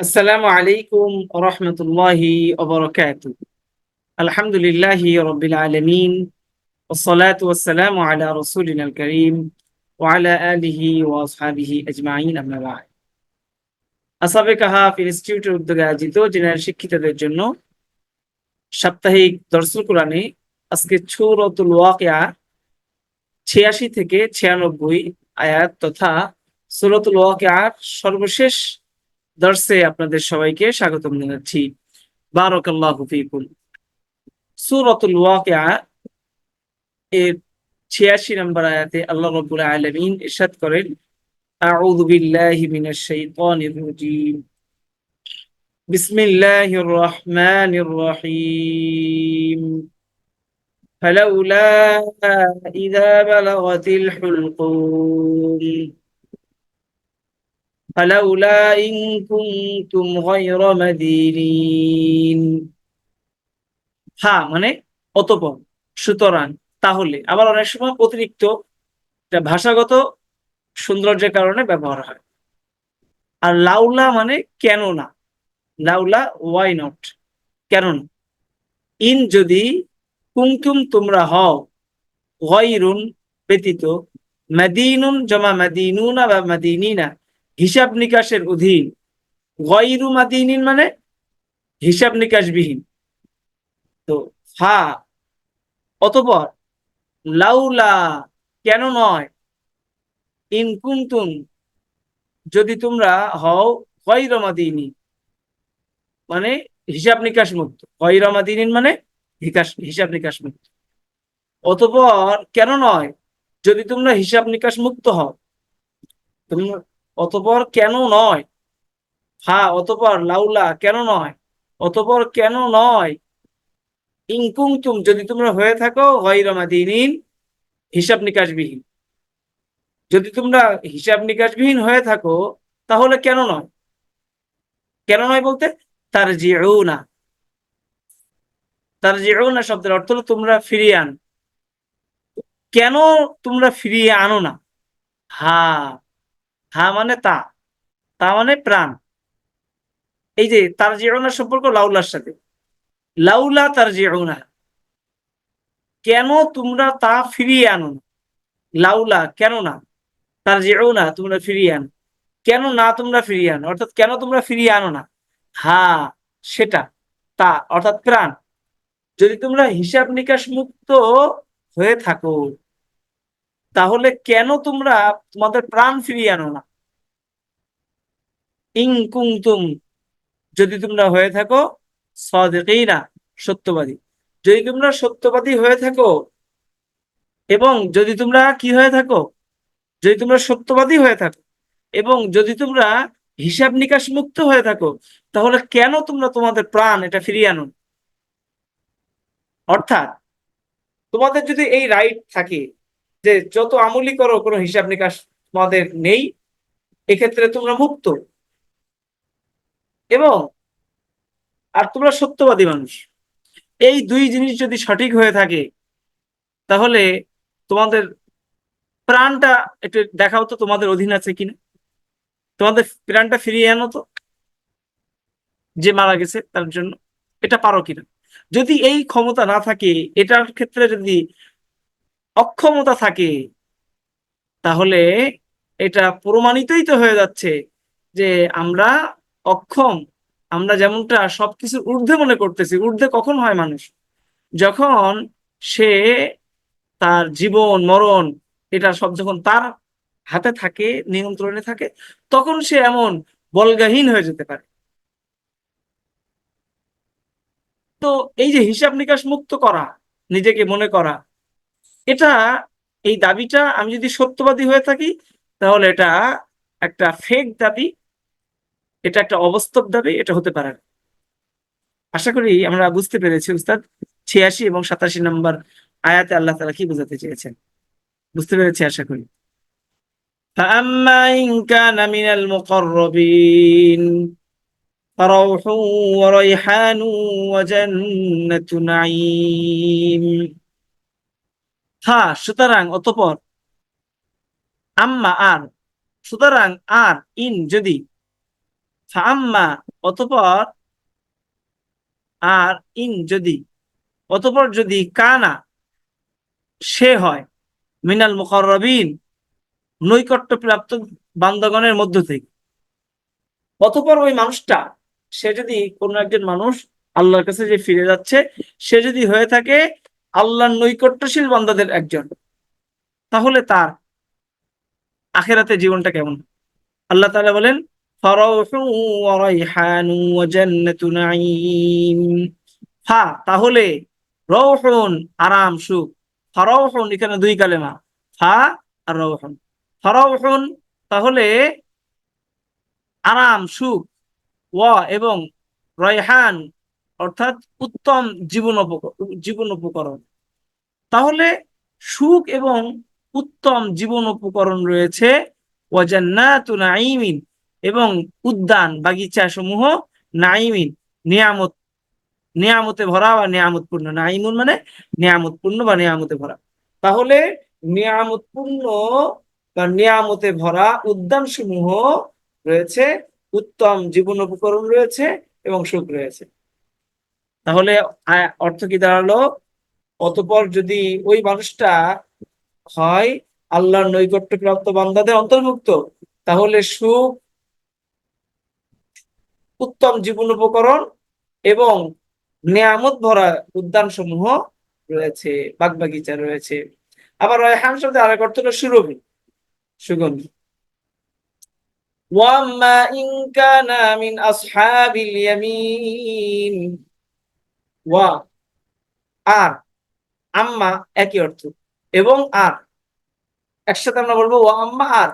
আসসালামু আলাইকুম রহমতুল্লাহি আলহামদুলিল্লাহি রবিল আলমিন আলা রসুলিন করিম শিক্ষিতদের জন্য সাপ্তাহিক দর্শন কোরআনে আজকে ছৌরতুল ছিয়াশি থেকে ছিয়ানব্বই আয়াত তথা সুরতুল ওয়াকিয়ার সর্বশেষ দর্শে আপনাদের সবাইকে স্বাগতম জানাচ্ছি বারাকাল্লাহু ফিকুম সূরাতুল ওয়াকিয়া এর 86 নম্বর আয়াতে আল্লাহ রাব্বুল আলামিন ইরশাদ করেন আউযু বিল্লাহি মিনাশ শাইতানির রাজীম বিসমিল্লাহির রহমানির রহিম فلولا إذا بلغت الحلقوم فلولا إن كنتم غير مدينين হ্যাঁ মানে অতপর সুতরাং তাহলে আবার অনেক সময় অতিরিক্ত এটা ভাষাগত সৌন্দর্যের কারণে ব্যবহার হয় আর লাউলা মানে কেন না লাউলা ওয়াই নট কেন না ইন যদি কুমকুম তোমরা হও গয়রুন ব্যতীত মাদিনুন জমা মাদিনুনা বা মাদিনিনা হিসাব নিকাশের অধীন। গয়রু মাদিনিন মানে হিসাব নিকাশবিহীন। তো ফা অতপর, লাউলা, কেন নয়? ইনকুন্তুন যদি তোমরা হও গৈরমাদিনী মানে হিসাব নিকাশ মুক্ত গৈরমাদিনীন মানে হিসাব নিকাশ মুক্ত অতপর, কেন নয়? যদি তোমরা হিসাব নিকাশ মুক্ত হও, তোমরা অতপর কেন নয়? হা, অতপর, লাউলা, কেন নয়? অতপর কেন নয়? ইনকুমতুম যদি তোমরা হয়ে থাকো গৈরমাদিনীন হিসাব নিকাশবিহীন। যদি তোমরা হিসাব নিকাশবিহীন হয়ে থাকো, তাহলে কেন নয়? কেন নয় বলতে? তার জিও না তার জিও না শব্দের অর্থ হলো তোমরা ফিরিয়ে আন। কেন তোমরা ফিরিয়ে আনো না? হা হা মানে তা তা মানে প্রাণ। এই যে তার জিওনা সম্পর্ক লাউলার সাথে। লাউলা তার জিওনা কেন তোমরা তা ফিরিয়ে আনো লাউলা, কেন না? তার জিওনা তোমরা ফিরিয়ে আনো। কেন না তোমরা ফিরিয়ে আনো? অর্থাৎ কেন তোমরা ফিরিয়ে আনো না? হা, সেটা। তা, অর্থাৎ প্রাণ। যদি তোমরা হিসাব নিকাশ মুক্ত হয়ে থাকো তাহলে কেন তোমরা তোমাদের প্রাণ ফিরিয়ে আনো না? ইং কুংতুম যদি তোমরা হয়ে থাকো সদেকেই না সত্যবাদী। যদি তোমরা সত্যবাদী হয়ে থাকো, এবং যদি তোমরা কি হয়ে থাকো? যদি তোমরা সত্যবাদী হয়ে থাকো, এবং যদি তোমরা হিসাব নিকাশ মুক্ত হয়ে থাকো, তাহলে কেন তোমরা তোমাদের প্রাণ এটা ফিরিয়ে আনো অর্থাৎ তোমাদের যদি এই রাইট থাকে যে যত আমলি করো, কোনো হিসাব নিকাশ তোমাদের নেই, এক্ষেত্রে তোমরা মুক্ত। এবং আর তোমরা সত্যবাদী মানুষ। এই দুই জিনিস যদি সঠিক হয়ে থাকে, তাহলে তোমাদের প্রাণটা একটু দেখাও তো তোমাদের অধীন আছে কিনা। তোমাদের প্রাণটা ফিরিয়ে আনো তো, যে মারা গেছে তার জন্য। এটা পারো কিনা। যদি এই ক্ষমতা না থাকে, এটার ক্ষেত্রে যদি অক্ষমতা থাকে, তাহলে এটা প্রমাণিতই তো হয়ে যাচ্ছে যে আমরা অক্ষম। আমরা যেমনটা সবকিছুর ঊর্ধ্বে মনে করতেছি, ঊর্ধ্বে কখন হয় মানুষ? যখন সে তার জীবন, মরণ, এটা সব যখন তার হাতে থাকে, নিয়ন্ত্রণে থাকে, তখন সে এমন বলগাহীন হয়ে যেতে পারে। তো এই যে হিসাব নিকাশ মুক্ত করা, নিজেকে মনে করা এটা এই দাবিটা আমি যদি সত্যবাদী হয়ে থাকি তাহলে এটা একটা ফেক দাবি এটা একটা অবাস্তব দাবি এটা হতে পারে না আশা করি আমরা বুঝতে পেরেছি উস্তাদ ছিয়াশি এবং সাতাশি নম্বর আয়াতে আল্লাহ তালা কি বোঝাতে চেয়েছেন বুঝতে পেরেছি আশা করি فأما إن كان من المقربين فروح وريحان وجنة نعيم হ্যাঁ সুতরাং, অতপর, আম্মা আর, সুতরাং, আর, ইন, যদি আম্মা, অতপর, আর, ইন, যদি, অতপর যদি কানা, সে হয়, মিনাল মুকরবিন নৈকট্য প্রাপ্ত বান্দগণের মধ্য থেকে। অতপর ওই মানুষটা, সে যদি কোনো একজন মানুষ আল্লাহর কাছে যে ফিরে যাচ্ছে, সে যদি হয়ে থাকে আল্লাহর নৈকট্যশীল বান্দাদের একজন। তাহলে তার আখেরাতে জীবনটা কেমন? আল্লাহ তালা বলেন তাহলে রৌহুন আরাম, সুখ। ফারাউহুন, এখানে দুই কালেমা। ফা আর রৌহুন ফারাউহুন, তাহলে আরাম, সুখ। ওয়া এবং রয়হান অর্থাৎ উত্তম জীবন জীবন উপকরণ। তাহলে সুখ এবং উত্তম জীবন উপকরণ রয়েছে এবং উদ্যান বাগিচা সমূহ নাঈমিন, নিয়ামত, নিয়ামতে ভরা বা নিয়ামতপূর্ণ। নাঈমুন মানে নিয়ামতপূর্ণ বা নিয়ামতে ভরা। তাহলে নিয়ামতপূর্ণ বা নিয়ামতে ভরা উদ্যান সমূহ রয়েছে, উত্তম জীবন উপকরণ রয়েছে এবং সুখ রয়েছে। তাহলে অর্থ কি দাঁড়াল? অতপর যদি ওই মানুষটা হয় আল্লাহর নৈকট্য প্রাপ্ত বান্দাদের অন্তর্ভুক্ত, তাহলে সুখ, উত্তম জীবন উপকরণ এবং নেয়ামত ভরা উদ্যান সমূহ রয়েছে, বাগবাগিচা রয়েছে। আবার রায়হান শব্দে আরেক অর্থ হলো সুরভি, সুগন্ধি। ওয়াম্মা ইন কানা মিন আসহাবিল ইয়ামিন। ওয়া, আর, আম্মা একই অর্থ, এবং আর, একসাথে আমরা বলব ওয়া, আম্মা, আর,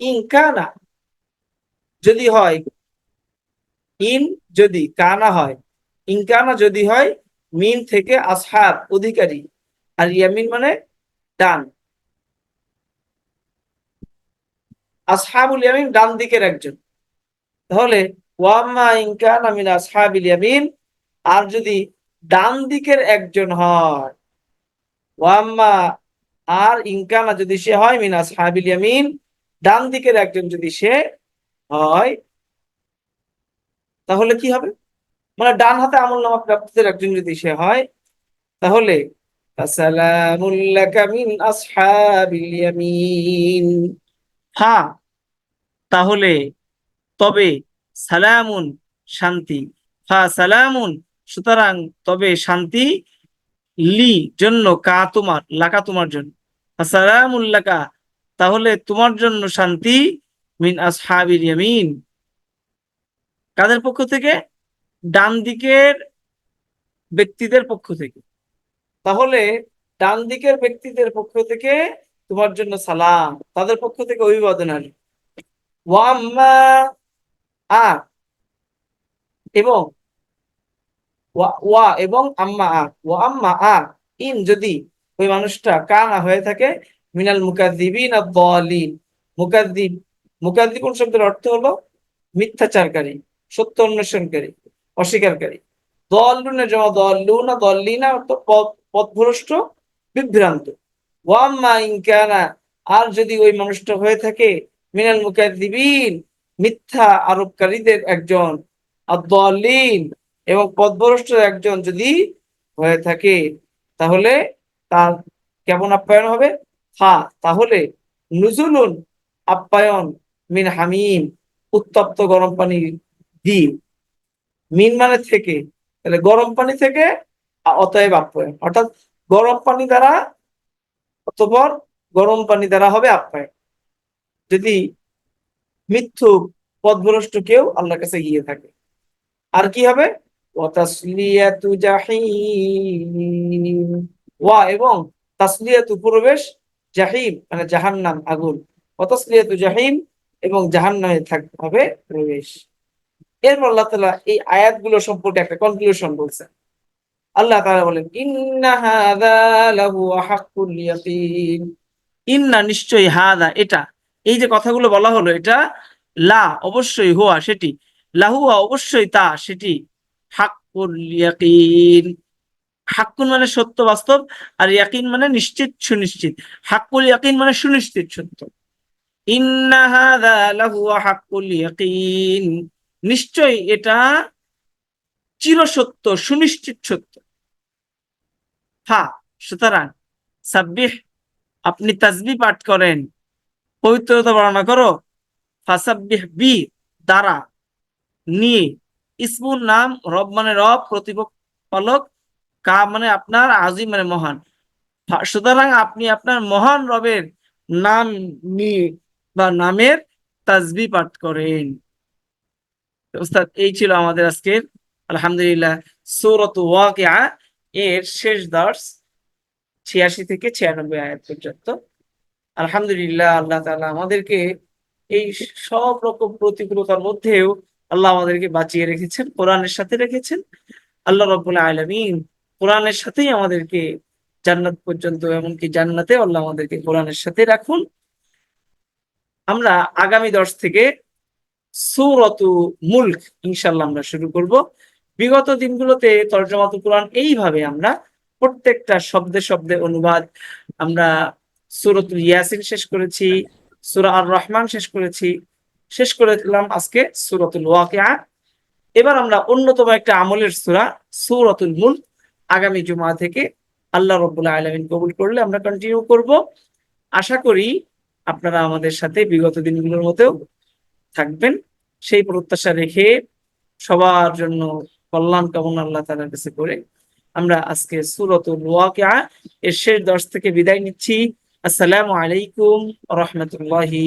ইন কানা, যদি হয়, ইন যদি কানা হয় ইনকানা যদি হয়, মিন থেকে আসহাব, অধিকারী, আর ইয়ামিন মানে ডান। আসহাবুল ইয়ামিন ডান দিকের একজন। তাহলে ওয়াম্মা ইনকানা মিন আসহাবিল ইয়ামিন, আর যদি ডান দিকের একজন হয়। ওয়াম্মা আর ইনকানা যদি সে হয়, মিন ইয়ামিন ডান দিকের একজন যদি সে হয়, তাহলে কি হবে? মানে ডান হাতে আমল নামা প্রাপ্তদের একজন যদি সে হয়, তাহলে হ্যাঁ তাহলে, তবে সালামুন শান্তি। হা সালামুন সুতরাং তবে শান্তি লি জন্য কা তোমার, লাকা তোমার জন্য। সালামুল লাকা, তাহলে তোমার জন্য শান্তি মিন আসহাবিল ইয়ামিন। কাদের পক্ষ থেকে? ডান দিকের ব্যক্তিদের পক্ষ থেকে। তাহলে ডান দিকের ব্যক্তিদের পক্ষ থেকে তোমার জন্য সালাম। তাদের পক্ষ থেকে অভিবাদন আর এবং ওয়া এবং আম্মা আ। ওয়া আম্মা আর ইন যদি ওই মানুষটা কানা হয়ে থাকে, মিনাল মুকাদ্দিবিন আদ-দালিন। মুকাদ্দিব মুকাদ্দিবুন শব্দের অর্থ হলো? মিথ্যাচারকারী, সত্য অন্বেষণকারী অস্বীকারী দল্লুনে জমা দল্লিনা অর্থ পথ- পথভ্রষ্ট, বিভ্রান্ত। ওয়াম্মা ইনকানা আর যদি ওই মানুষটা হয়ে থাকে, মিনাল মুকাদ্দিবিন মিথ্যা আরোপকারীদের একজন আদ-দাল্লিন। এবং পথভ্রষ্ট একজন যদি হয়ে থাকে, তাহলে তার কেমন আপ্যায়ন হবে? হা, তাহলে নুজুলুন আপ্যায়ন মিন হামিম, উত্তপ্ত গরম পানি দিয়ে মিন মানে থেকে, তাহলে গরম পানি থেকে অতএব আপ্যায়ন। অর্থাৎ গরম পানি দ্বারা অতঃপর গরম পানি দ্বারা হবে আপ্যায়ন। যদি মিথ্যু পথভ্রষ্ট কেউ, আল্লাহর কাছে গিয়ে থাকে। আর কি হবে? এবং তাসলিয়াতু প্রবেশ জাহিম মানে জাহান্নাম, আগুন। ওয়াতাসলিয়াতু জাহিম এবং জাহান্নামে থাকতে হবে প্রবেশ। এরপর আল্লাহ তাআলা এই আয়াতগুলো সম্পর্কে একটা কনক্লুশন বলছেন। আল্লাহ তাআলা বলেন, ইন্না হাযা লাহু হাক্কুল ইয়াকিন। ইন্না নিশ্চয়ই হাদা এটা। এই যে কথাগুলো বলা হলো, এটা লা অবশ্যই হুয়া সেটি। লাহুয়া অবশ্যই তা সেটি। ইয়াকিন। হাক্কুন মানে সত্য, বাস্তব, আর ইয়াকিন মানে নিশ্চিত, সুনিশ্চিত। হাক্কুল ইয়াকিন মানে সুনিশ্চিত, সত্য। নিশ্চয়ই এটা চিরসত্য, সুনিশ্চিত সত্য। হ্যাঁ সুতরাং, সাব্বিহ, আপনি তাজবি পাঠ করেন, পবিত্রতা বর্ণনা করো। ফাসাব্বিহ বি, দ্বারা, নিয়ে ইসমুর নাম রব মানে রব প্রতিপালক কা মানে আপনার, আজিম মানে মহান। সুতরাং আপনি আপনার মহান রবের নাম নিয়ে বা নামের তাজবি পাঠ করেন। এই ছিল আমাদের আজকের, আলহামদুলিল্লাহ, সৌরত ওয়াকিআ এর শেষ দর্শ, ছিয়াশি থেকে ছিয়ানব্বই আয়াত পর্যন্ত। আলহামদুলিল্লাহ, আল্লাহ তালা আমাদেরকে এই সব রকম প্রতিকূলতার মধ্যেও আল্লাহ আমাদেরকে বাঁচিয়ে রেখেছেন, কোরআনের সাথে রেখেছেন। আল্লাহ রব্বুল আলামিন কোরআনের সাথেই আমাদেরকে জান্নাত পর্যন্ত এমনকি জান্নাতে আল্লাহ আমাদেরকে কোরআনের সাথে রাখুন। আমরা আগামী দশ থেকে সূরাতু মুল্ক ইনশাল্লাহ আমরা শুরু করব। বিগত দিনগুলোতে তর্জমাতুল কোরআন এইভাবে আমরা প্রত্যেকটা শব্দে শব্দে অনুবাদ আমরা সূরাতুল ইয়াসিন শেষ করেছি, সূরা আর রহমান শেষ করেছি শেষ করে দিলাম আজকে সূরাতুল ওয়াকিআ এবার আমরা অন্যতম একটা আমলের সূরা, সূরাতুল মুলক, আগামী জুমা থেকে আল্লাহ রব্বুল আলামিন কবুল করলে আমরা কন্টিনিউ করব। আশা করি আপনারা আমাদের সাথে বিগত দিনগুলোর মতেও থাকবেন। সেই প্রত্যাশা রেখে সবার জন্য কল্যাণ কামনা আল্লাহ তাআলার কাছে করে আমরা আজকে সূরাতুল ওয়াকিআ এর শেষ দশ থেকে বিদায় নিচ্ছি। আসসালামু আলাইকুম রাহমাতুল্লাহি